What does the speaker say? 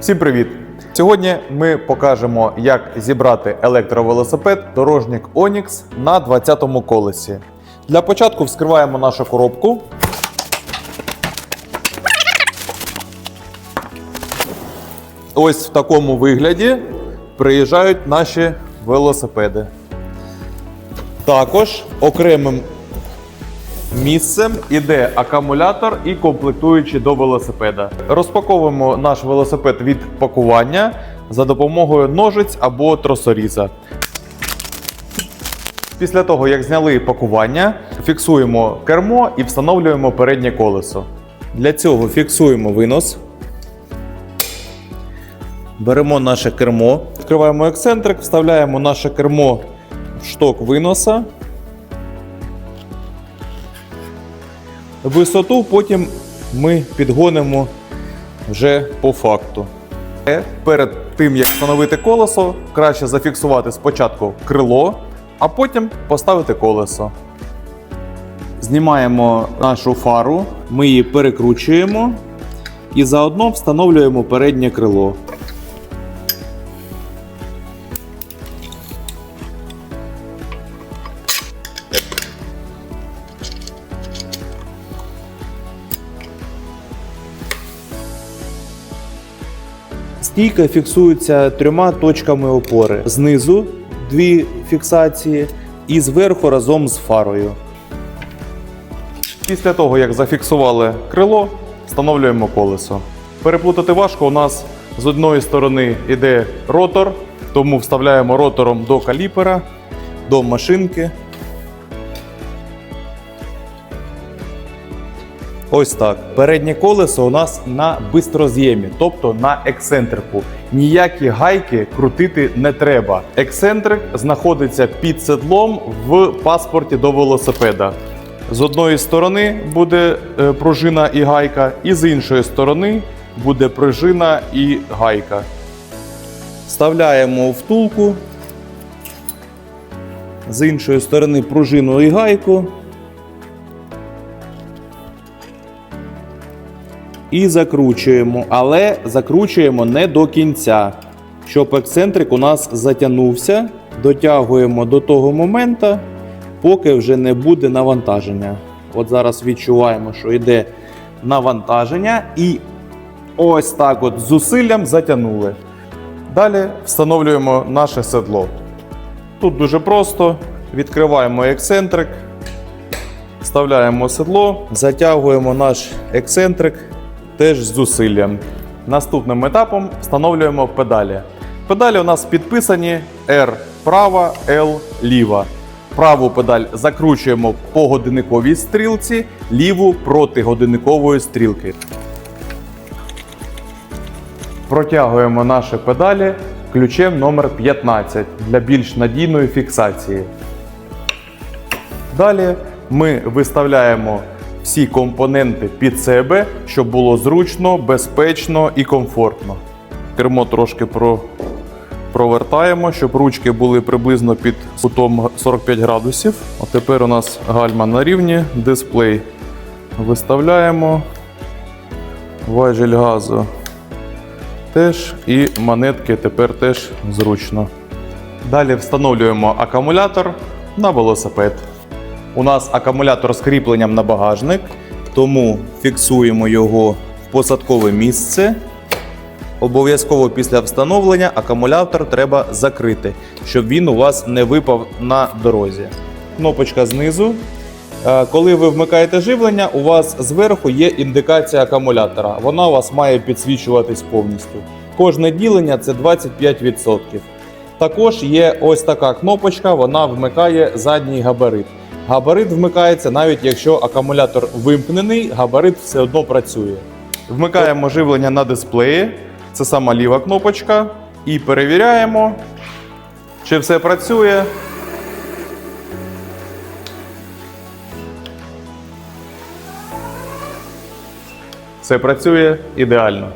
Всім привіт! Сьогодні ми покажемо, як зібрати електровелосипед дорожник Onyx на 20-му колесі. Для початку вскриваємо нашу коробку. Ось в такому вигляді приїжджають наші велосипеди. Також окремим місцем іде акумулятор і комплектуючі до велосипеда. Розпаковуємо наш велосипед від пакування за допомогою ножиць або тросоріза. Після того, як зняли пакування, фіксуємо кермо і встановлюємо переднє колесо. Для цього фіксуємо винос. Беремо наше кермо, відкриваємо ексцентрик, вставляємо наше кермо в шток виноса. Висоту потім ми підгонимо вже по факту. Е, Перед тим як встановити колесо, краще зафіксувати спочатку крило, а потім поставити колесо. Знімаємо нашу фару, ми її перекручуємо і заодно встановлюємо переднє крило. Стійка фіксується трьома точками опори. Знизу дві фіксації і зверху разом з фарою. Після того, як зафіксували крило, встановлюємо колесо. Переплутати важко, у нас з одної сторони йде ротор, тому вставляємо ротором до каліпера, до машинки. Ось так. Переднє колесо у нас на бистроз'ємі, тобто на ексцентрику. Ніякі гайки крутити не треба. Ексцентрик знаходиться під седлом в паспорті до велосипеда. З одної сторони буде е, пружина і гайка, і з іншої сторони буде пружина і гайка. Вставляємо втулку. З іншої сторони пружину і гайку. І закручуємо, але закручуємо не до кінця. Щоб ексцентрик у нас затягнувся, дотягуємо до того моменту, поки вже не буде навантаження. От зараз відчуваємо, що йде навантаження, і ось так от зусиллям затягнули. Далі встановлюємо наше седло. Тут дуже просто. Відкриваємо ексцентрик, вставляємо седло, затягуємо наш ексцентрик теж зусиллям. Наступним етапом встановлюємо педалі. Педалі у нас підписані R права, L ліва. Праву педаль закручуємо по годинниковій стрілці, ліву проти годинникової стрілки. Протягуємо наші педалі ключем номер 15 для більш надійної фіксації. Далі ми виставляємо всі компоненти під себе, щоб було зручно, безпечно і комфортно. Кермо трошки про... провертаємо, щоб ручки були приблизно під кутом 45 градусів. От тепер у нас гальма на рівні, дисплей виставляємо, важіль газу теж і монетки тепер теж зручно. Далі встановлюємо акумулятор на велосипед. У нас акумулятор з кріпленням на багажник, тому фіксуємо його в посадкове місце. Обов'язково після встановлення акумулятор треба закрити, щоб він у вас не випав на дорозі. Кнопочка знизу. Е, Коли ви вмикаєте живлення, у вас зверху є індикація акумулятора. Вона у вас має підсвічуватись повністю. Кожне ділення це 25%. Також є ось така кнопочка, вона вмикає задній габарит. Габарит вмикається навіть якщо акумулятор вимкнений, габарит все одно працює. Вмикаємо живлення на дисплеї, це сама ліва кнопочка, і перевіряємо, чи все працює. Все працює ідеально.